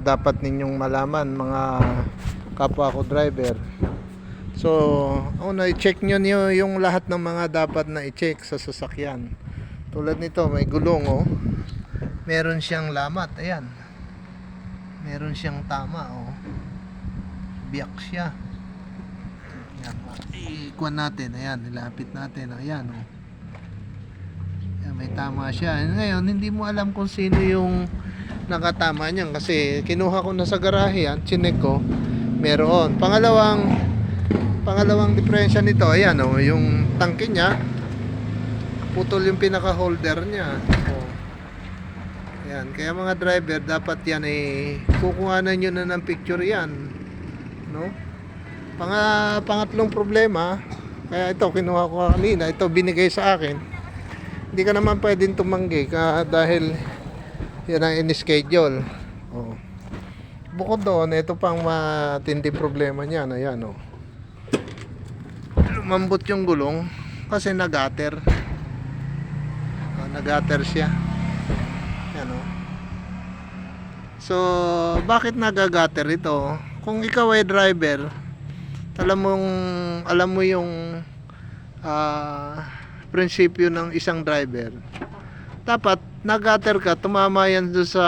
dapat ninyong malaman mga kapwa ko driver. So, una i-check nyo niyo yung lahat ng mga dapat na i-check sa sasakyan. Tulad nito, may gulong oh. Meron siyang lamat, ayan. Meron siyang tama oh. Biyak siya. Ayan, ikuan natin, ayan, nilapit natin, ayan oh. May tama siya. Ngayon, hindi mo alam kung sino yung nakatama niyan kasi kinuha ko na sa garahe yan, chinek ko, meron. Pangalawang pangalawang diferensya nito, ayan oh, yung tangke niya putol yung pinaka holder niya. Oh. Ayan, kaya mga driver dapat yan eh kukuhanan niyo na ng picture yan. No? Panga, pangatlong problema, kaya ito kinuha ko kanina, ito binigay sa akin. Hindi ka naman pwedeng tumanggi ka dahil yan ang in-schedule. Oh. Bukod doon, ito pang matindi problema niyan. Ayan, oh. Lumambot yung gulong kasi nagater. Oh, nagater siya. Ayan, oh. So, bakit nagagater ito? Kung ikaw ay driver, alam mong alam mo yung ah, prinsipyo ng isang driver. Dapat nagater ka, tumama yan doon sa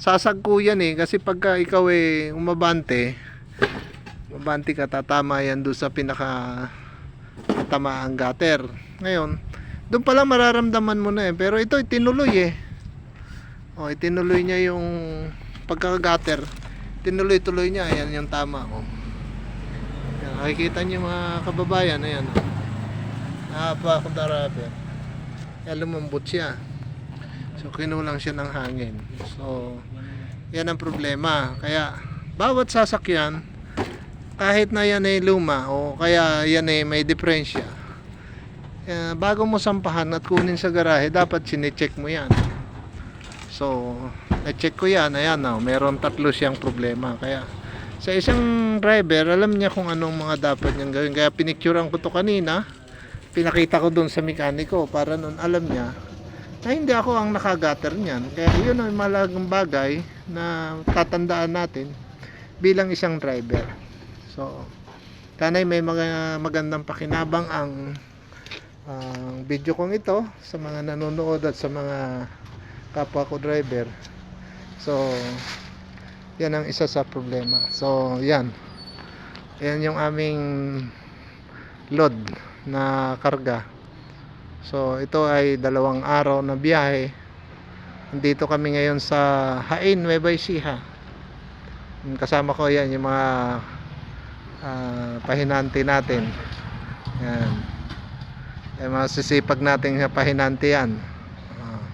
sasagkuyan eh kasi pagka ikaw ay umabante, umabante ka tatama yan doon sa pinaka tamaang gutter. Ngayon, doon pa lang mararamdaman mo na eh. Pero ito tinuloy eh. Oh, itinuloy niya yung pagkaka-gutter. Tinuloy-tuloy niya. Ayan yung tama. Oh. Yan, nakikita niyo mga kababayan. Ayan. Oh. Nakapa akong daraber. Kaya lumambot siya. So, kinulang siya ng hangin. So, yan ang problema. Kaya, bawat sasakyan, kahit na yan ay luma o kaya yan ay may diferensya, eh, bago mo sampahan at kunin sa garahe, dapat sinecheck mo yan. So, na-check ko yan. Ayan, oh, meron tatlo siyang problema. Kaya, sa isang driver, alam niya kung anong mga dapat niyang gawin. Kaya pinicturean ko to kanina. Pinakita ko doon sa mekaniko para noon alam niya na hindi ako ang nakagater niyan. Kaya yun ang malagang bagay na tatandaan natin bilang isang driver. So, sana'y may mga magandang pakinabang ang ang video kong ito sa mga nanonood at sa mga kapwa ko driver. So, yan ang isa sa problema. So, yan. Yan yung aming load na karga. So, ito ay dalawang araw na biyahe. Nandito kami ngayon sa Hain, Nueva Ecija. Kasama ko yan, yung mga ah, pahinante natin. Yan. Ay masisipag natin sa pahinante yan. Ah.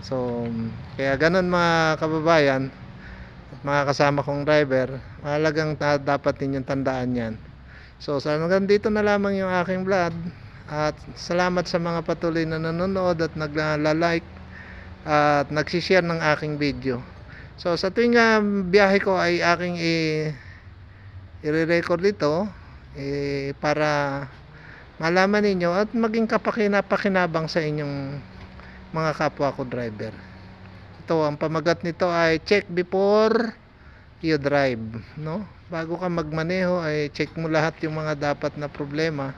so, kaya ganun mga kababayan mga kasama kong driver, mahalagang dapat ninyong tandaan yan. So, sa hanggang dito na lamang yung aking vlog. At salamat sa mga patuloy na nanonood at nagla-like at nagsishare ng aking video. So, sa tuwing ah, biyahe ko ay aking i-record ito eh, para malaman ninyo at maging kapakinapakinabang sa inyong mga kapwa ko driver. Ito, ang pamagat nito ay check before you drive, no? Bago ka magmaneho ay check mo lahat yung mga dapat na problema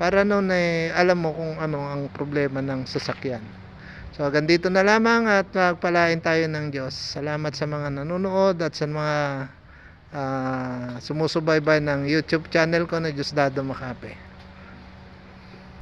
para noon ay alam mo kung ano ang problema ng sasakyan. So, hanggang dito na lamang at magpalain tayo ng Diyos. Salamat sa mga nanonood at sa mga ah, sumusubaybay ng YouTube channel ko na Diyos Dado Makape.